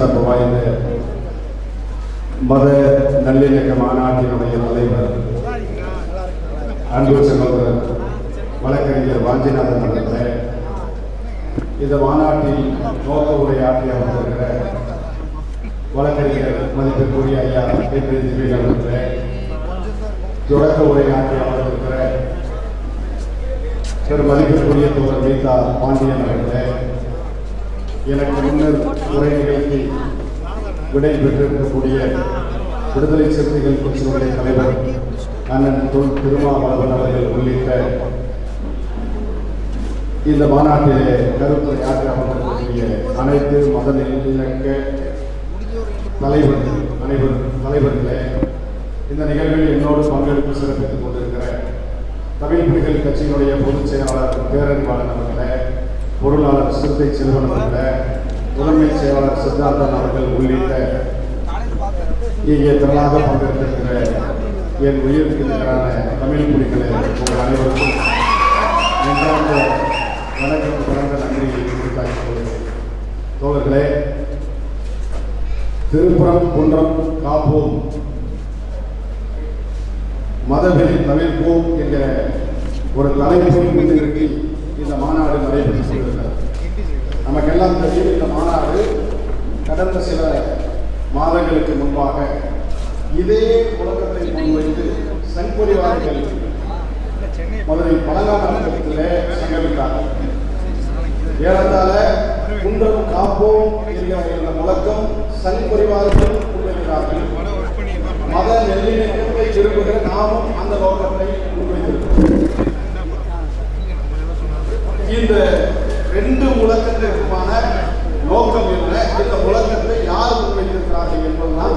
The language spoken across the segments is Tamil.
சிறப்பு வாய்ந்த மத நல்லிணக்க மாநாட்டினுடைய தலைவர் அன்பு சகோதரர் வழக்கறிஞர் வாஞ்சிநாதன் அவர்களே இந்த மாநாட்டில் நோக்க உரையாற்றி அமர்ந்திருக்கிற வழக்கறிஞர் மதிப்பிற்குரிய ஐயா என்று அவர்களே தொடக்க உரையாற்றி அமர்ந்திருக்கிற திரு மதிப்பிற்குரிய தோழர் கீதா பாண்டியன் அவர்களே எனக்கு முன்னர் உரை விடை பெற்றிருக்கக்கூடிய விடுதலை சிறுத்தைகள் கட்சியினுடைய தலைவர் அண்ணன் தொல் திருமாவளவன் அவர்கள் உள்ளிட்ட இந்த மாநாட்டிலே கருத்துரை ஆற்றி அமர்ந்திருக்கக்கூடிய அனைத்து மத நல்லிணக்க தலைவர்கள் அனைவர் தலைவர்களே இந்த நிகழ்வில் என்னோடு பங்கெடுப்பு சிறப்பித்துக் கொண்டிருக்கிற தமிழ் புலிகள் கட்சியினுடைய பொதுச் செயலாளர் பேரறிவாளன் அவர்களே பொருளாளர் சித்தை செல்வன் முதன்மை செயலாளர் சித்தார்த்தன் அவர்கள் உள்ளிட்ட இங்கே திரளாக பங்கெடுத்திருக்கிற என் உயிருக்கு நிகரான தமிழ் புலிகளே உங்கள் அனைவருக்கும் நன்றாக வணக்கம் பிறந்த நன்றியை உரித்தாக்கிக் கொள்கிறேன். தோழர்களே திருப்புறம் குன்றம் காப்போம் மதவெளி தவிர்ப்போம் என்கிற ஒரு தலைப்பை முன்னிறுத்தி இந்த மாநாடு நடைபெற்று கொண்டிருக்கிறது நமக்கெல்லாம் தெரியும் இந்த மாநாடு கடந்த சில மாதங்களுக்கு முன்பாக இதே புழக்கத்தை முன்வைத்து சன்பொறிவாதிகள் மதுரை பழங்காலத்திலே சங்கமித்தார்கள் ஏறத்தால குன்றம் காப்போம் என்கிற இந்த முழக்கம் சன்பொறிவாதிகள் கொண்டிருக்கிறார்கள் மத நல்லிணக்கத்தை விரும்புகிற நாமும் அந்த நோக்கத்தை முன்வைத்திருக்கிறோம். இந்த ரெண்டு முழக்கத்திற்குமான நோக்கம் என்ன? இந்த முழக்கத்தை யார் முன்வைத்திருக்கிறார்கள் என்பதுதான்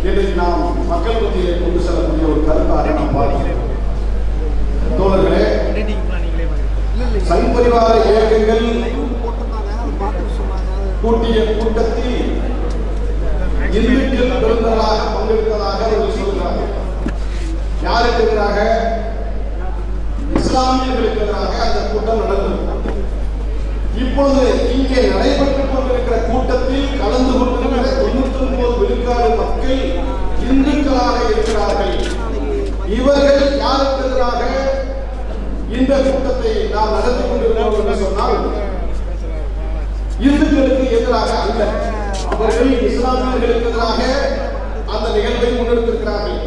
இன்றைக்கு நாம் மக்கள் மத்தியிலே கொண்டு செல்லக்கூடிய ஒரு கருத்தாக நாம் பார்க்கிறோம். தோழர்களே சங்பரிவார இயக்கங்கள் கூட்டிய கூட்டத்தில் இந்துக்கள் பெருந்தலாக பங்கெடுத்ததாக அவர்கள் சொல்கிறார்கள் யாருக்கு எதிராக இஸ்லாமியர்களுக்கு எதிராக அந்த கூட்டம் நடந்தது இப்பொழுது இங்கே நடைபெற்றுக் கொண்டிருக்கிற கூட்டத்தில் கலந்து கொண்டிருக்கிற தொண்ணூத்தி ஒன்பது விழுக்காடு மக்கள் இந்துக்களாக இருக்கிறார்கள். இவர்கள் யாருக்கு எதிராக இந்த கூட்டத்தை நாம் நடத்தி கொண்டிருக்கிறோம் என்று சொன்னால் இந்துக்களுக்கு எதிராக அல்ல. அவர்கள் இஸ்லாமியர்களுக்கு எதிராக அந்த நிகழ்வை முன்னெடுத்திருக்கிறார்கள்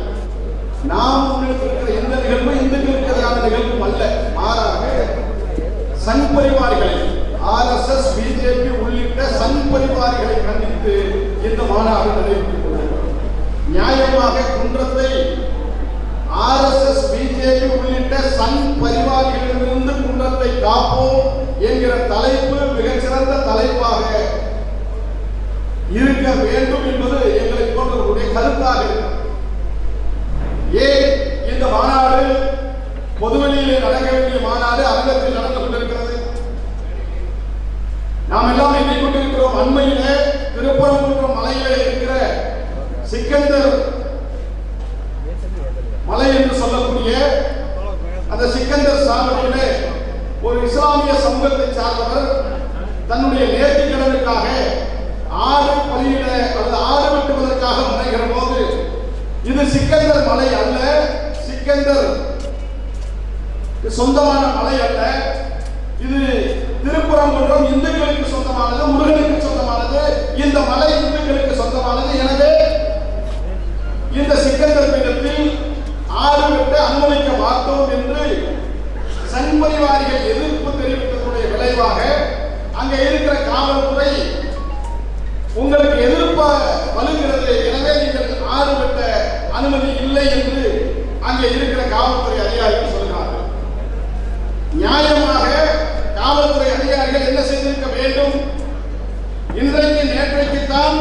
நாம் முன்னெடுத்திருக்கிற எந்த நிகழ்வும் இந்துக்களுக்கு எதிரான நிகழ்வும் அல்ல. மாறாக சங் பரிவாரிகளை ஆர்எஸ்எஸ் பிஜேபி உள்ளிட்ட சங் பரிவாரிகளை கண்டித்து இந்த மாநாடு நடைபெற்றுக் நியாயமாக குன்றத்தை ஆர்எஸ்எஸ் பிஜேபி உள்ளிட்ட சங் பரிவாரிகளிலிருந்து குன்றத்தை காப்போம் என்கிற தலைப்பு மிகச்சிறந்த தலைப்பாக இருக்க வேண்டும் என்பது எங்களை போன்றவர்களுடைய கருத்தாக ஏன் இந்த மாநாடு பொதுவெளியிலே நடக்க வேண்டிய மாநாடு அரங்கத்தில் நடந்து கொண்டிருக்கிறது நாம் எல்லாம் எண்ணிக் கொண்டிருக்கிறோம் அண்மையில திருப்பரங்குன்றம் மலையிலே இருக்கிற சிக்கந்தர் மலை என்று சொல்லக்கூடிய அந்த சிக்கந்தர் சாவடியிலே ஒரு இஸ்லாமிய சமூகத்தை சார்ந்தவர் தன்னுடைய நேர்த்திக்கடனுக்காக ஆறு பலியிட அல்லது ஆறு வெட்டுவதற்காக முனைகிற போது இது சிக்கந்தர் மலை அல்ல சிக்கந்தர் சொந்தமான மலை அல்ல. இது திருப்புறங்குன்றம் இந்துக்களுக்கு சொந்தமானது முருகனுக்கு சொந்தமானது இந்த மலை இந்துக்களுக்கு சொந்தமானது. எனவே இந்த சிக்கந்தர் பீடத்தில் ஆறு வெட்ட அனுமதிக்க மாட்டோம் என்று சண்பரிவாரிகள் எதிர்ப்பு தெரிவித்ததனுடைய விளைவாக அங்கே இருக்கிற காவல்துறை உங்களுக்கு எதிர்ப்பாக வலுகிறது எனவே நீங்கள் ஆறு வெட்ட அனுமதி இல்லை என்று அங்கே இருக்கிற காவல்துறை அதிகாரிகள் சொல்கிறார்கள் நியாயமாக காவல்துறை அதிகாரிகள் என்ன செய்திருக்க வேண்டும்? இன்றைக்கு நேற்றைக்குத்தான்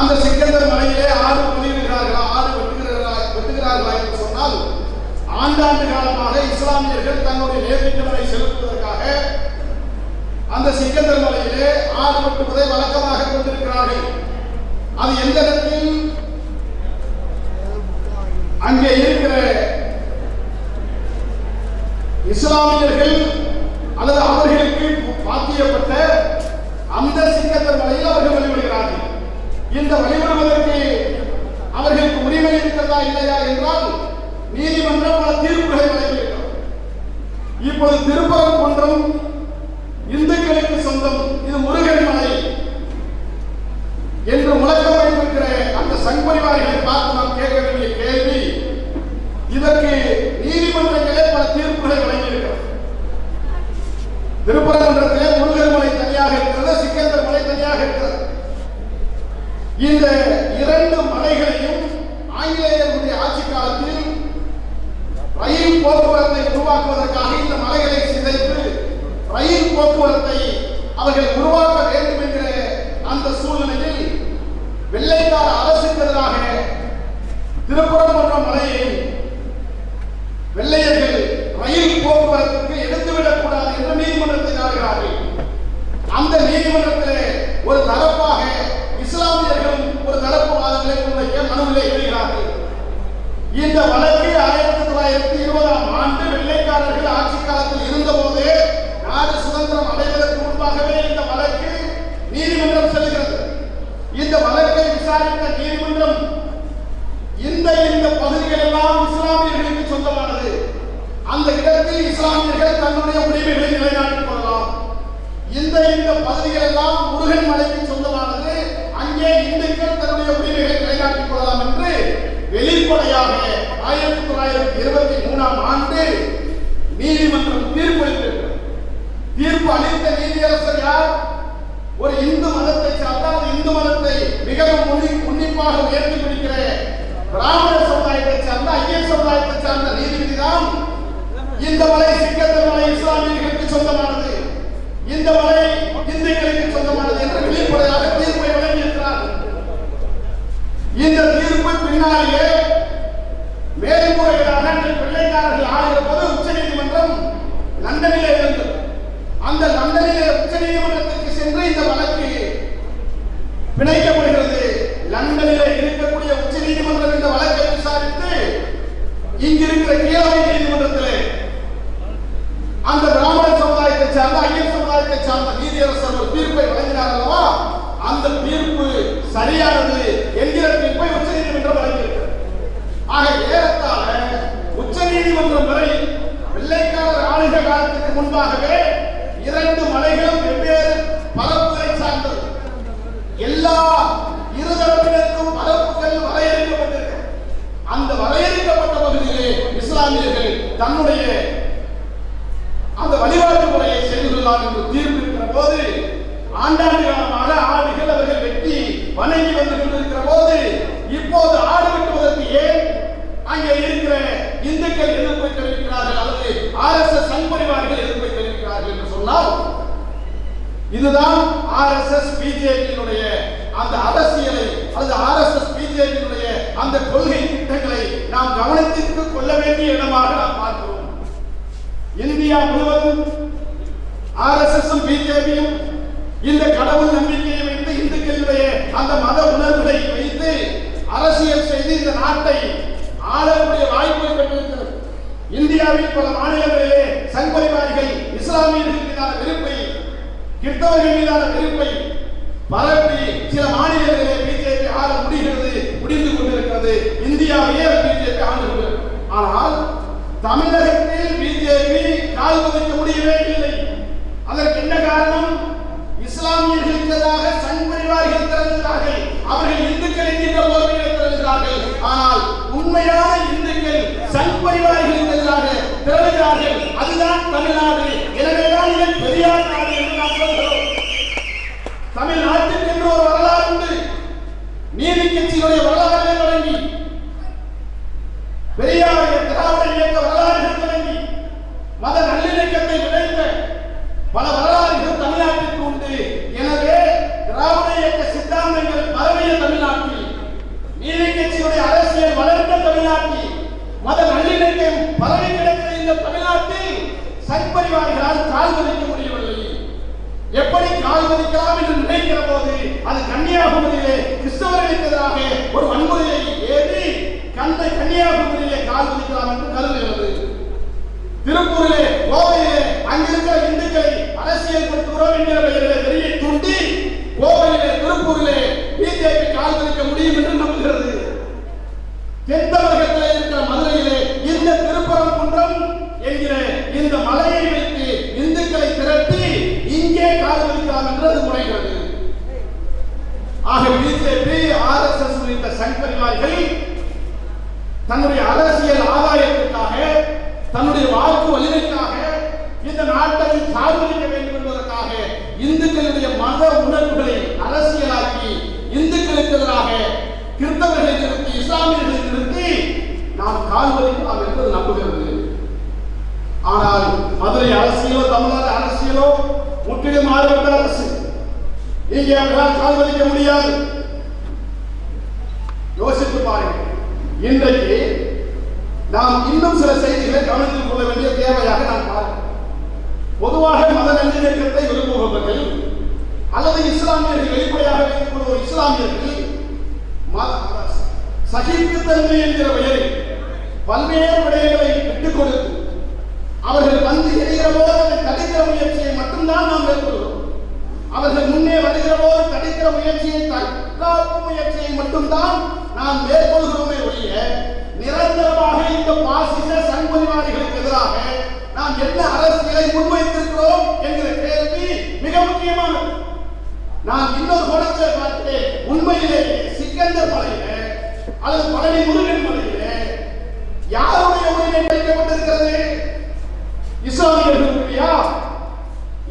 அந்த சிக்கந்தர் மலையிலே ஆறு பதிவிடுகிறார்களா ஆறு வெட்டுகிறார்களா வெட்டுகிறார்களா என்று சொன்னால் ஆண்டாண்டு காலமாக இஸ்லாமியர்கள் தங்களுடைய நேர்த்திக்கடனை செலுத்துவதற்காக அந்த சிக்கந்தர் மலையிலே ஆறு வெட்டுவதை வழக்கமாக கொண்டிருக்கிறார்கள். அது எந்த இடத்தில்? அங்கே இருக்கிற இஸ்லாமியர்கள் அல்லது அவர்களுக்கு பாத்தியப்பட்ட அந்த சிங்கத்தர் வழியில் அவர்கள் வழிபடுகிறார்கள். இந்த வழிபடுவதற்கு அவர்களுக்கு உரிமை இருக்கிறதா இல்லையா என்றால் நீதிமன்றம் பல தீர்ப்புகளை வழங்கியிருக்கிறது. இப்போது திருப்பரங்குன்றம் இந்துக்களுக்கு சொந்தம். இது முருகன் மலை. என்று முழக்கம் வைத்திருக்கிற அந்த சங்பரிவாரிகளை பார்த்து நாம் கேட்க வேண்டிய கேள்வி இதற்கு நீதிமன்றங்களே பல தீர்ப்புகளை வழங்கியிருக்கிறது திருப்பரங்குன்றத்திலே முருகன் மலை தனியாக இருக்கிறது சிக்கந்தர் மலை தனியாக இருக்கிறது இந்த இரண்டு மலைகளையும் ஆங்கிலேயர்களுடைய ஆட்சி காலத்தில் ரயில் போக்குவரத்தை உருவாக்குவதற்காக இந்த மலைகளை சிதைத்து ரயில் போக்குவரத்தை அவர்கள் உருவாக்க வேண்டும் என்கிற அந்த சூழ்நிலையில் வெள்ளைக்கார அரசுக்கு எதிராக திருப்பரங்குன்றம் மலையை வெள்ளையர்கள் ரயில் போக்குவரத்துக்கு எடுத்துவிடக் கூடாது என்று நீதிமன்றத்தை நாடுகிறார்கள் அந்த நீதிமன்றத்திலே ஒரு தரப்பாக இஸ்லாமியர்களும் ஒரு தரப்பு வாதங்களை முன்வைக்க மனுவிலே எழுதுகிறார்கள் இந்த வழக்கு ஆயிரத்தி தொள்ளாயிரத்தி இருபதாம் ஆண்டு வெள்ளைக்காரர்கள் ஆட்சி காலத்தில் இருந்தபோது நாடு சுதந்திரம் அடைவதற்கு முன்பாகவே இந்த வழக்கு நீதிமன்றம் செல்கிறது இந்த வழக்கை விசாரித்த நீதிமன்றம் இந்த இந்த பகுதிகள் எல்லாம் இஸ்லாமியர்களுக்கு சொந்தமானது அந்த இடத்தில் இஸ்லாமியர்கள் தன்னுடைய உரிமைகளை நிலைநாட்டிக் கொள்ளலாம். இந்த இந்த பகுதிகள் எல்லாம் முருகன் மலைக்கு சொந்தமானது. அங்கே இந்துக்கள் தன்னுடைய உரிமைகளை நிலைநாட்டிக் கொள்ளலாம் என்று வெளிப்படையாக ஆயிரத்தி தொள்ளாயிரத்தி இருபத்தி மூணாம் ஆண்டு நீதிமன்றம் தீர்ப்பு தீர்ப்பு அளித்த நீதியரசர் யார்? ஒரு இந்து மதத்தை சார்ந்த இந்து மதத்தை மிகவும் உன்னிப்பாக உயர்த்தி பிடிக்கிற பிராமண சமுதாயத்தை சார்ந்த ஐயர் சமுதாயத்தை சார்ந்த நீதிபதி தான் இந்த மலை சிக்கந்த மலை இஸ்லாமியர்களுக்கு சொந்தமானது. இந்த மலை இந்துக்களுக்கு சொந்தமானது என்று வெளிப்படையாக தீர்ப்பை வழங்கியிருக்கிறார். இந்த தீர்ப்பு பின்னாலேயே மேல்முறையீடாக அன்றைக்கு வெள்ளைக்காரர்கள் ஆளுகிற போது உச்ச நீதிமன்றம் லண்டனிலே இருந்தது அந்த லண்டனிலே உச்ச நீதிமன்றத்திற்கு சென்று இந்த வழக்கு பிணைக்கப்படுகிறது. லண்டனிலே இருக்கக்கூடிய உச்ச நீதிமன்றம் இந்த வழக்கை விசாரித்து இங்கிருக்கிற கீழமை கீழவை அந்த பிராமண சமுதாயத்தை சார்ந்த ஐயர் சமுதாயத்தை சார்ந்த நீதியரசர் ஒரு தீர்ப்பை வழங்கினார் அல்லவா அந்த தீர்ப்பு சரியானது என்கிற தீர்ப்பை உச்ச நீதிமன்றம் வழங்கியிருக்கிறது ஆக ஏறத்தாழ உச்ச நீதிமன்றம் வரை வெள்ளைக்காரர் ஆளுக காலத்துக்கு முன்பாகவே இரண்டு மலைகளும் வெவ்வேறு பரப்புகளை சார்ந்தது. எல்லா இருதரப்பினருக்கும் பரப்புகள் வரையறுக்கப்பட்டிருக்கிறது அந்த வரையறுக்கப்பட்ட பகுதியிலே இஸ்லாமியர்கள் தன்னுடைய அந்த வழிபாட்டு முறையை செய்து கொள்ளலாம் என்று தீர்ப்பிருக்கிற போது ஆண்டாண்டு காலமாக ஆவிகள் அவர்கள் வெட்டி வணங்கி வந்து கொண்டிருக்கிற போது இப்போது ஆடு வெட்டுவதற்கு ஏன் அங்கே இருக்கிற இந்துக்கள் எதிர்ப்பை தெரிவிக்கிறார்கள் அல்லது ஆர்எஸ்எஸ் சங்பரிவார்கள் எதிர்ப்பை தெரிவிக்கிறார்கள் என்று சொன்னால் இதுதான் ஆர்எஸ்எஸ் பிஜேபியினுடைய அந்த அரசியலை அல்லது ஆர்எஸ்எஸ் பிஜேபியினுடைய அந்த கொள்கை திட்டங்களை நாம் கவனத்திற்கு கொள்ள வேண்டிய இடமாக நாம் பார்க்கிறோம். இந்தியா முழுவதும் ஆர்எஸ்எஸ் பிஜேபியும் இந்த கடவுள் நம்பிக்கையை வைத்து இந்துக்களுடைய அந்த மத உணர்வுகளை வைத்து அரசியல் செய்து இந்த நாட்டை ஆளக்கூடிய வாய்ப்பை பெற்றிருக்கிறது. இந்தியாவில் பல மாநிலங்களிலே சங்பரிவாரிகள் இஸ்லாமியர்கள் மீதான வெறுப்பை கிறிஸ்தவர்கள் மீதான வெறுப்பை பரப்பி சில மாநிலங்களிலே பிஜேபி ஆள முடிகிறது முடிந்து கொண்டிருக்கிறது. இந்தியாவையே பிஜேபி ஆண்டு ஆனால் தமிழகத்தில் பிஜேபி கால் பதிக்க முடியவே இல்லை. அதற்கு என்ன காரணம்? இஸ்லாமியர்களுக்கு எதிராக சங் பரிவார்கள் திறந்தார்கள் அவர்கள் இந்துக்கள் என்கின்ற போர்வையில் திறந்தார்கள் ஆனால் உண்மையான இந்துக்கள் சங் பரிவார்களுக்கு எதிராக திறந்தார்கள் அதுதான் தமிழ்நாடு. எனவேதான் இதன் பெரியார் தமிழ்நாட்டுக்கு என்று ஒரு வரலாறு உண்டு. நீதி கட்சியினுடைய வரலாறு தொடங்கி? பெரியாருடைய திராவிட இயக்க வரலாறுகள் தொடங்கி? மத நல்லிணக்கத்தை விளைந்த பல வரலாறுகள் தமிழ்நாட்டிற்கு உண்டு. எனவே திராவிட இயக்க சித்தாந்தங்கள் பரவிய தமிழ்நாட்டில் நீதி கட்சியுடைய அரசியல் வளர்ந்த தமிழ்நாட்டில் மத நல்லிணக்கம் பரவி கிடக்கிற இந்த தமிழ்நாட்டில் சங்பரிவாரிகளால் கால் எப்படி கால் மதிக்கலாம் என்று நினைக்கிற போது அது கன்னியாகுமரியிலே கிறிஸ்தவர்களுக்கு எதிராக ஒரு வன்முறையை ஏறி கண்ணை கன்னியாகுமரியிலே கால் மதிக்கலாம் என்று கருதுகிறது. திருப்பூரிலே கோவையிலே அங்கிருக்கிற இந்துக்களை அரசியல்படுத்துகிறோம் என்கிற பெயரிலே தூண்டி கோவையிலே திருப்பூரிலே பிஜேபி கால் வலிக்க முடியும் என்று நம்புகிறது. எந்தவர்கள் இன்றைக்கு நாம் இன்னும் சில செய்திகளை கவனத்தில் கொள்ள வேண்டிய தேவையாக நான் பார்க்கிறேன் பொதுவாக மத நல்லிணக்கத்தை விரும்புபவர்கள் அல்லது இஸ்லாமியர்கள் வெளிப்படையாக வைத்துக் கொள்வோர் இஸ்லாமியர்கள் சகிப்புத்தன்மை என்கிற பெயரில் பல்வேறு விடயங்களை விட்டுக் கொடுத்து அவர்கள் வந்து எரிகிற போது அதை தடுக்கிற முயற்சியை மட்டும்தான் நாம் மேற்கொள்கிறோம். அவர்கள் முன்னே வருகிற போது தடுக்கிற முயற்சியை தற்காப்பு முயற்சியை மட்டும்தான் நாம் மேற்கொள்கிறோமே ஒழிய நிரந்தரமாக இந்த பாசிச சண்பரிவாதிகளுக்கு எதிராக நாம் என்ன அரசியலை முன்வைத்திருக்கிறோம் என்கிற கேள்வி மிக முக்கியமானது. நான் இன்னொரு கோணத்தை பார்த்தேன் உண்மையிலேயே சிக்கந்தர் மலையில அல்லது பழனி முருகன் மலையில யாருடைய உரிமை வைக்கப்பட்டிருக்கிறது? இஸ்லாமியர்கள் உரிமையா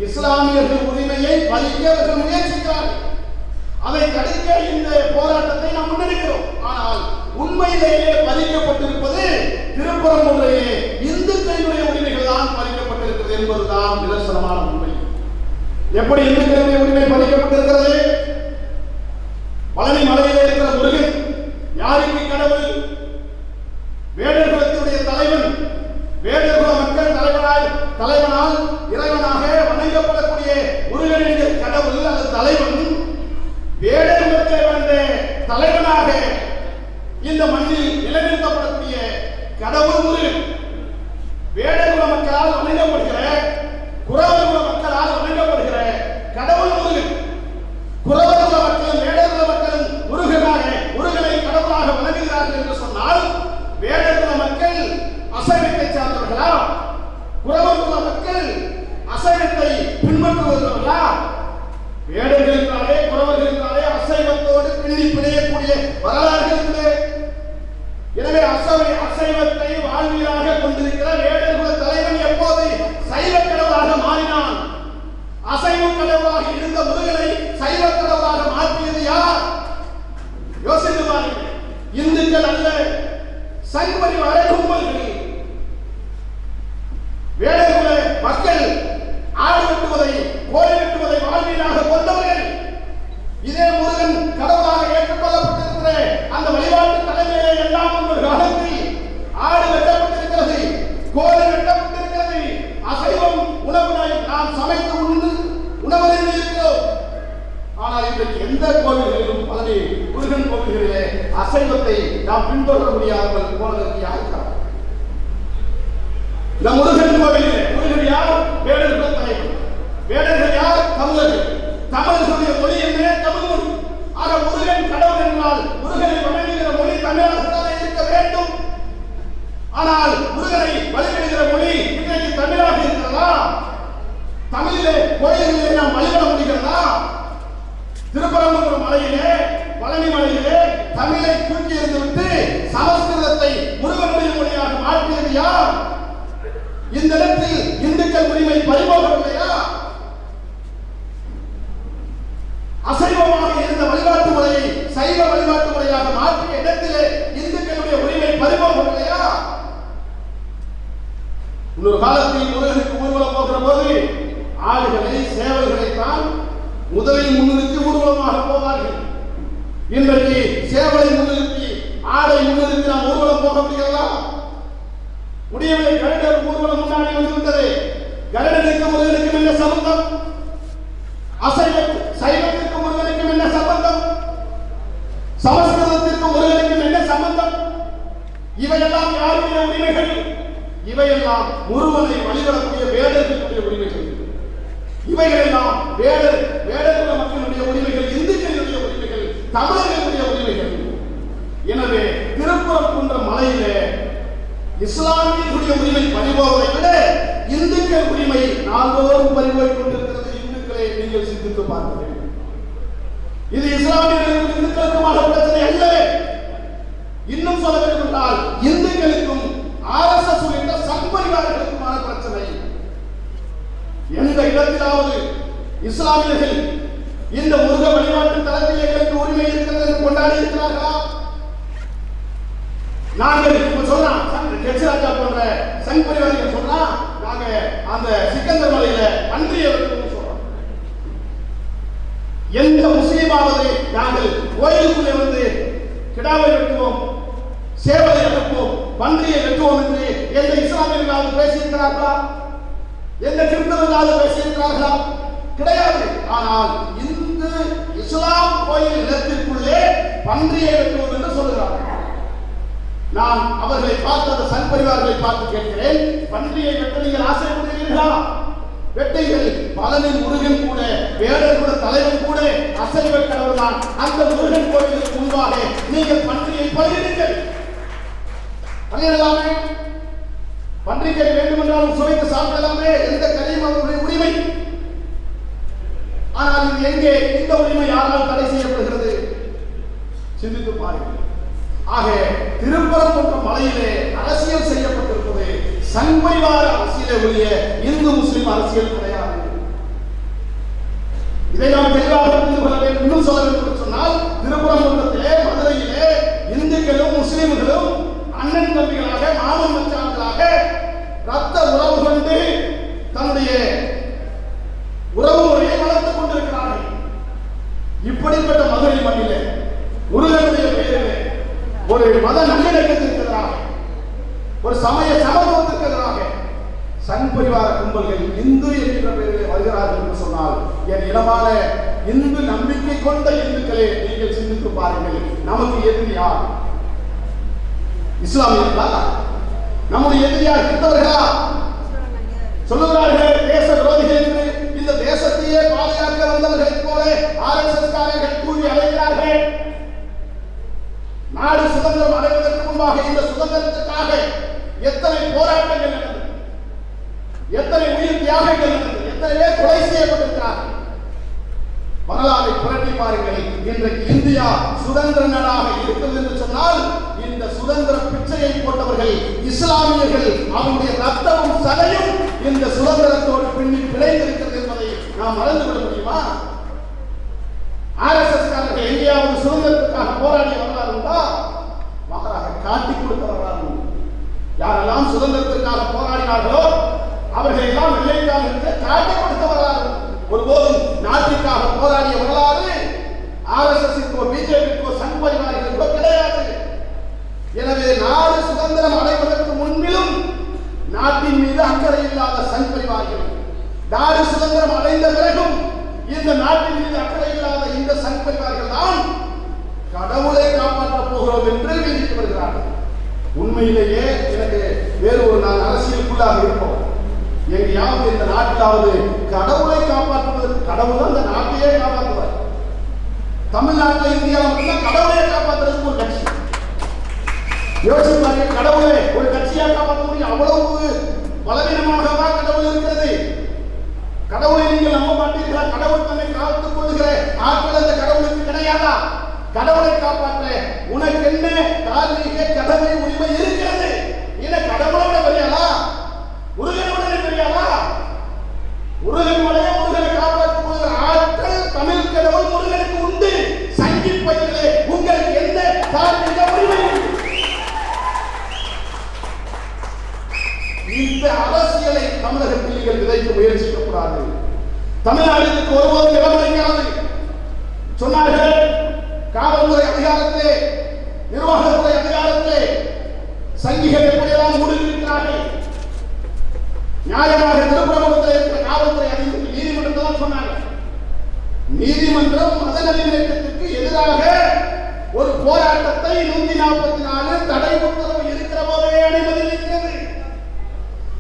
இஸ்லாமியர்கள் உரிமையை பலிக்க அவர்கள் முயற்சிக்கிறார்கள் அதை தடுக்க இந்த போராட்டம் உண்மையிலேயே பதிக்கப்பட்டிருப்பது திருப்பரங்குன்றையிலே இந்துக்களினுடைய உரிமைகள் தான் பதிக்கப்பட்டிருக்கிறது என்பதுதான் நிதர்சனமான உண்மை. எப்படி இந்துக்களுடைய உரிமை பதிக்கப்பட்டிருக்கிறது பழனி மலையிலே இருக்கிற முருகன் யாருக்கு கடவுள்? வேடர்களுடைய தலைவன். வேடர்குல மக்கள் தலைவனாய் தலைவனால் இறைவனாக வணங்கப்படக்கூடிய முருகன் என்கிற கடவுள் அந்த தலைவன் வேடகுலத்தை வந்த தலைவனாக இந்த மண்ணில் நிலைநிறுத்தப்படக்கூடிய கடவுள் முருகன் வேடகுல மக்களால் வணங்கப்படுகிற குறவகுல மக்களால் வணங்கப்படுகிற கடவுள் முருகன் குறவகுல மக்களும் வேடகுல மக்களும் முருகனாக முருகனை கடவுளாக வணங்குகிறார்கள் என்று சொன்னால் வேடகுல மக்கள் அசைவத்தை சார்ந்தவர்களா குறவகுல மக்கள் அசைவத்தை பின்பற்றுவர்களா வேடர்கள் என்றாலே குறவர்கள் என்றாலே அசைவத்தோடு பின்னி பிணையக்கூடிய வரலாறுகள் இருக்குது எனவே அசைவ அசைவத்தை வாழ்வியலாக கொண்டிருக்கிற வேடர்குல தலைவன் எப்போது சைவ கடவுளாக மாறினான் அசைவ கடவுளாக இருந்த முருகனை சைவ கடவுளாக மாற்றியது யார் யோசித்து பாருங்கள் இந்துக்கள் அல்ல சங்கரி வர கும்பல்கள் வேடர்குல மக்கள் ஆடு வெட்டுவதை கோழி வெட்டுவதை வாழ்வியலாக கொண்டவர்கள் இதே முருகன் கடவுளாக ஏற்றுக்கொள்ளப்பட்டிருக்கிற அந்த வழிபாட்டு தலைமையிலே எல்லாம் ஒரு காலத்தில் ஆடு வெட்டப்பட்டிருக்கிறது கோழி வெட்டப்பட்டிருக்கிறது அசைவம் உணவினை நாம் சமைத்து உண்டு உணவறிந்து இருக்கிறோம் ஆனால் இன்றைக்கு எந்த கோவில்களிலும் பழனி முருகன் கோவில்களிலே அசைவத்தை நாம் பின்தொடர முடியாமல் போனதற்கு யார் காரணம்? இந்த முருகன் கோவிலிலே முருகன் யார்? வேடர்கள் தலைவர். வேடர்கள் யார்? தமிழர்கள். தமிழர்களுடைய மொழி என்ன? தமிழ் மொழி ஆக முருகன் கடவுள் என்றால் முருகனை வணங்குகிற மொழி தமிழகத்தானே இருக்க வேண்டும். ஆனால் முருகனை வழிபடுகிற மொழி இன்றைக்கு தமிழாக இருக்கிறதா? தமிழிலே கோயில்களிலே நாம் வழிபட முடிகிறதா? திருப்பரங்குன்றம் மலையிலே பழனி மலையிலே தமிழை தூக்கி எறிந்துவிட்டு சமஸ்கிருதத்தை முருகனுடைய மொழியாக மாற்றியது யார்? இந்த இடத்தில் இந்துக்கள் உரிமை பறிபோகவில்லையா அசைவமாக இருந்த வழிபாட்டு முறையை சைவ வழிபாட்டு முறையாக மாற்றிய இடத்திலே இந்துக்களுடைய உரிமை பறிபோகவில்லையா இன்னொரு காலத்தில் முருகனுக்கு ஊர்வலம் போகிற போது ஆடுகளை சேவல்களை தான் முதலில் முன்னிறுத்தி ஊர்வலமாக போவார்கள் இன்றைக்கு சேவலை முன்னிறுத்தி ஆடை முன்னிறுத்தி நாம் ஊர்வலம் போக முடிகிறதா முடியவில்லை கருடர் ஊர்வலம் முன்னாடி வந்து விட்டது கருடனுக்கு முருகனுக்கும் என்ன சம்பந்தம் அசைவ சைவத்திற்கு முருகனுக்கும் என்ன சம்பந்தம் சமஸ்கிருதத்திற்கு முருகனுக்கும் என்ன சம்பந்தம் இவையெல்லாம் யாருடைய உரிமைகள் இவையெல்லாம் முருகனை வழிபடக்கூடிய வேடர்களுடைய உரிமைகள். இவைகளெல்லாம் வேடர் வேடகுல மக்களுடைய உரிமைகள் இந்துக்களுடைய உரிமைகள் தமிழர்களுடைய உரிமைகள். எனவே திருப்பரங்குன்ற மலையிலே இஸ்லாமியர்களுடைய உரிமை பறிபோவதை விட இந்து நாள்தோறும் பறிபோய் கொண்டிருக்கிறது. இந்துக்களை நீங்கள் சிந்தித்து பார்க்க வேண்டும். இது இஸ்லாமியர்களுக்கும் இந்துக்களுக்குமான பிரச்சனை அல்ல இன்னும் சொல்ல வேண்டும் என்றால் இந்துக்களுக்கும் ஆர்எஸ்எஸ் உள்ளிட்ட சங்பரிவார்களுக்குமான பிரச்சனை. எந்த இடத்திலாவது இஸ்லாமியர்கள் இந்த முருக வழிபாட்டு தளத்தில் எங்களுக்கு உரிமை இருக்கிறது என்று கொண்டாடி இருக்கிறார்களா? நாங்கள் இப்ப சொன்னா கெச்சிராஜா போன்ற சங் பரிவாரிகள் சொன்னா நாங்க அந்த சிக்கந்தர் மலையில பன்றியை சொல்றோம். எந்த முஸ்லீமாவது நாங்கள் கோயிலுக்குள்ளே வந்து கிடாவை வெட்டுவோம் சேவலை வெட்டுவோம் பன்றியை வெட்டுவோம் என்று எந்த இஸ்லாமியர்களாவது பேசியிருக்கிறார்களா? எந்த கிறிஸ்தவர்களாவது பேசியிருக்கிறார்களா? கிடையாது. ஆனால் இந்து இஸ்லாம் கோயில் நிலத்திற்குள்ளே பன்றியை வெட்டுவோம் என்று சொல்லுகிறார்கள் நான் அவர்களை பார்த்து அந்த சன் பரிவார்களை பார்த்து கேட்கிறேன் பன்றியை வெட்ட நீங்கள் ஆசைப்படுகிறீர்களா? வெட்டைகள் பலனின் முருகன் கூட வேடர் கூட தலைவன் கூட அசைவ கடவுள் தான் அந்த முருகன் கோயிலுக்கு முன்பாக நீங்கள் பன்றியை பலியிடுங்கள். பலியிடலாமே பன்றிக்கறி வேண்டுமென்றாலும் சுவைத்து சாப்பிடலாமே. எந்த கரையும் அவருடைய உரிமை. ஆனால் இது எங்கே இந்த உரிமை யாரால் தடை செய்யப்படுகிறது? சிந்தித்து பாருங்கள். ஆக திருப்பரங்குன்ற மலையிலே அரசியல் செய்யப்பட்டிருப்பது சங்பரிவார அரசியலே ஒழிய இந்து முஸ்லிம் அரசியல் கிடையாது. இதை நாம் தெளிவாக புரிந்து கொள்ள வேண்டும். இன்னும் சொல்ல வேண்டும் என்று சொன்னால் திருப்பரங்குன்றத்திலே மதுரையிலே இந்துக்களும் முஸ்லிம்களும் அண்ணன் தம்பிகளாக மாமன் மச்சான்களாக ரத்த உறவு கொண்டு தன்னுடைய உறவு முறையை வளர்த்துக் கொண்டிருக்கிறார்கள். இப்படிப்பட்ட மதுரை மண்ணிலே முருகனுடைய பெயரிலே ஒரு மத நல்லிணக்கத்திற்கு எதிராக ஒரு சமய சமத்துவத்திற்கு எதிராக சங் பரிவார கும்பல்கள் இந்து என்கின்ற பெயரிலே வருகிறார்கள் என்று சொன்னால் என் இனமான இந்து நம்பிக்கை கொண்ட இந்துக்களே நீங்கள் சிந்தித்து பாருங்கள் நமக்கு எதிரி யார்? இஸ்லாமியர்களா நம்முடைய எதிரியார் கிறிஸ்தவர்களா சொல்லுகிறார்கள் தேச விரோதிகள் என்று. இந்த தேசத்தையே பாதுகாக்க வந்தவர்களைப் போல ஆர்எஸ்எஸ் காரர்கள் கூறி அழைக்கிறார்கள் நாடு சுதந்திரம் அடைவதற்கு முன்பாக இந்த சுதந்திரத்துக்காக எத்தனை போராட்டங்கள் நடந்தது? எத்தனை உயிர் தியாகங்கள் நடந்தது? எத்தனை பேர் கொலை செய்யப்பட்டிருக்கிறார்கள். வரலாறை புரட்டி பாருங்கள். இன்றைக்கு இந்தியா சுதந்திர நாடாக இருக்கிறது என்று சொன்னால் இந்த சுதந்திர பிச்சையை போட்டவர்கள் இஸ்லாமியர்கள் அவருடைய ரத்தமும் சதையும் இந்த சுதந்திரத்தோடு பின்னி பிழைந்திருக்கிறது என்பதை நாம் மறந்து விட முடியுமா? ஆர்எஸ்எஸ் காரர்கள் எங்கேயாவது சுதந்திரத்துக்காக போராடிய வரலாறு உண்டா? மாறாக காட்டி கொடுத்த வரலாறு யாரெல்லாம் சுதந்திரத்திற்காக போராடினார்களோ அவர்கள் எல்லாம் வெள்ளைக்காக என்று காட்டி கொடுத்த வரலாறு ஒருபோதும் நாட்டிற்காக போராடிய வரலாறு ஆர்எஸ்எஸ்க்கோ பிஜேபிக்கோ சங் பரிவாரிகளுக்கோ கிடையாது எனவே நாடு சுதந்திரம் அடைவதற்கு முன்பிலும் நாட்டின் மீது அக்கறை இல்லாத சங் பரிவாரிகள் நாடு சுதந்திரம் அடைந்த பிறகும் இந்த நாட்டின் மீது அக்கறை இல்லாத இந்த சங் தான் கடவுளை காப்பாற்றப் போகிறோம் என்று விதித்து வருகிறார்கள். உண்மையிலேயே எனக்கு வேறு ஒரு நாள் அரசியலுக்குள்ளாக இருப்போம். எங்கேயாவது இந்த நாட்டிலாவது கடவுளை காப்பாற்றுவதற்கு கடவுள் அந்த இந்த நாட்டையே காப்பாற்றுவார். தமிழ்நாட்டில் இந்தியாவில் மட்டும்தான் கடவுளை காப்பாற்றுறதுக்கு ஒரு கட்சி. யோசிப்பாங்க கடவுளை ஒரு கட்சியா காப்பாற்ற முடியும் அவ்வளவு பலவீனமாக தான் கடவுள் இருக்கிறது கடவுளை நீங்கள் நம்ப மாட்டீர்களா கடவுள் தன்னை காத்துக் கொள்ளுகிற. ஆட்கள் அந்த கடவுளுக்கு கிடையாதா? கடவுளை காப்பாற்ற உனக்கு என்ன தார்மீக கடமை உரிமை இருக்கிறது? இதை கடவுளோட பெரியாளா? முருகனோட பெரியாளா? முருகன் மலைய முருகனை காப்பாற்றிக் கொள்கிற ஆட்கள் தமிழ் கடவுள் முருகனுக்கு உண்டு. சங்கி பயிர்களே உங்களுக்கு எந்த தார்மீக உரிமை இந்த அரசியலை தமிழகத்தில் நீங்கள் விதைக்க முயற்சிக்கக்கூடாது தமிழ்நாடு தமிழ்நாடுக்கு ஒருபோதும் இடமளிக்காது சொன்னார்கள் காவல்துறை அதிகாரத்திலே நிர்வாகத்துறை அதிகாரத்திலே சங்கிகள் எப்படியெல்லாம் மூடியிருக்கிறார்கள்? நியாயமாக திருப்பரங்குன்றத்தில் இருக்கிற காவல்துறை அதிகாரிகள் நீதிமன்றத்தில் தான் சொன்னாங்க நீதிமன்றம் மத நல்லிணக்கத்திற்கு எதிராக ஒரு போராட்டத்தை நூத்தி நாற்பத்தி நாலு தடை உத்தரவு இருக்கிற போதே அனுமதிக்கிறது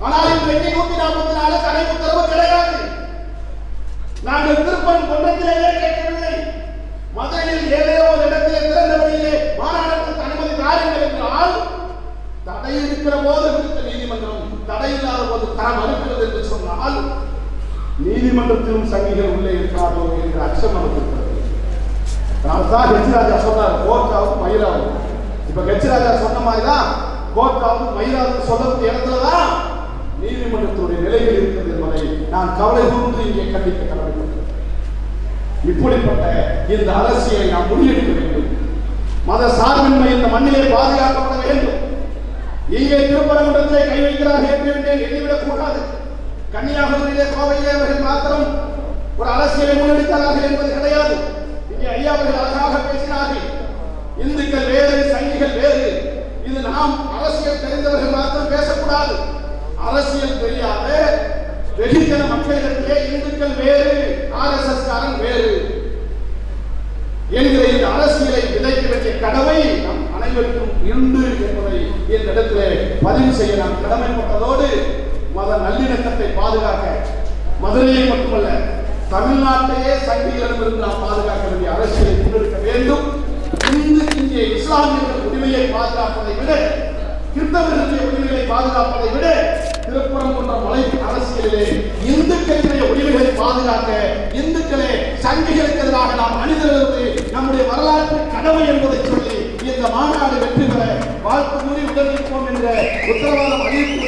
ஆனால் இன்றைக்கு நூத்தி நாற்பத்தி நாலு தடை உத்தரவு கிடையாது நாங்கள் திருப்பன் குன்றத்திலேயே கேட்கவில்லை மதுரையில் ஏதோ ஒரு இடத்திலே திறந்த வழியிலே மாநாட்டத்துக்கு அனுமதி தாருங்கள் என்றால் தடை இருக்கிற போது விடுத்த நீதிமன்றம் தடை இல்லாத போது தர மறுக்கிறது என்று சொன்னால் நீதிமன்றத்திலும் சங்கிகள் உள்ளே இருக்காதோ என்ற அச்சம் நமக்கு இருக்கிறது. அதனால்தான் ஹெச் ராஜா சொன்னார் கோர்ட்டாவது மயிலாவும் இப்ப ஹெச் ராஜா சொன்ன மாதிரி தான் கோர்ட்டாவது மயிலாவது சொல்லக்கூடிய இடத்துல தான் நீதிமன்றத்துடைய நிலையில் இருக்கிறது என்பதை நான் கவலை கூர்ந்து இங்கே கண்டிக்க கடமைப்பட்டேன். இப்படிப்பட்ட இந்த அரசியலை நாம் முறியடிக்க வேண்டும். மத சார்பின்மை இந்த மண்ணிலே பாதுகாக்கப்பட வேண்டும். இங்கே திருப்பரங்குன்றத்திலே கை வைக்கிறார்கள் என்று எண்ணிவிடக் கூடாது. கன்னியாகுமரியிலே கோவையிலே அவர்கள் மாத்திரம் ஒரு அரசியலை முன்னெடுத்தார்கள் என்பது கிடையாது. இங்கே ஐயா அவர்கள் அழகாக பேசினார்கள். இந்துக்கள் வேறு சங்கிகள் வேறு. இது நாம் அரசியல் தெரிந்தவர்கள் மாத்திரம் பேசக்கூடாது. அரசியல் தெரியாத வெகுஜன மக்களிடத்திலே இந்துக்கள் வேறு ஆர்எஸ்எஸ் காரன் வேறு. என்கிற இந்த அரசியலை விதைக்க வேண்டிய கடமை நம் அனைவருக்கும் உண்டு என்பதை இந்த இடத்திலே பதிவு செய்ய நாம் கடமைப்பட்டதோடு மத நல்லிணக்கத்தை பாதுகாக்க மதுரையை மட்டுமல்ல தமிழ்நாட்டையே சங்கிகளிடமிருந்து நாம் பாதுகாக்க வேண்டிய அரசியலை முன்னெடுக்க வேண்டும். இந்து இங்கே இஸ்லாமியர்கள் உரிமையை பாதுகாப்பதை விட கிறிஸ்தவர்களுடைய உரிமைகளை பாதுகாப்பதை விட திருப்புறம் போன்ற மலை அரசியலிலே இந்துக்களுடைய உரிமைகளை பாதுகாக்க இந்துக்களே சங்கிகளுக்கு எதிராக நாம் அணிதிருப்பது நம்முடைய வரலாற்று கடமை என்பதை சொல்லி இந்த மாநாடு வெற்றி பெற வாழ்த்து கூறி உடனிருப்போம் என்ற உத்தரவாதம் அறிவிப்பு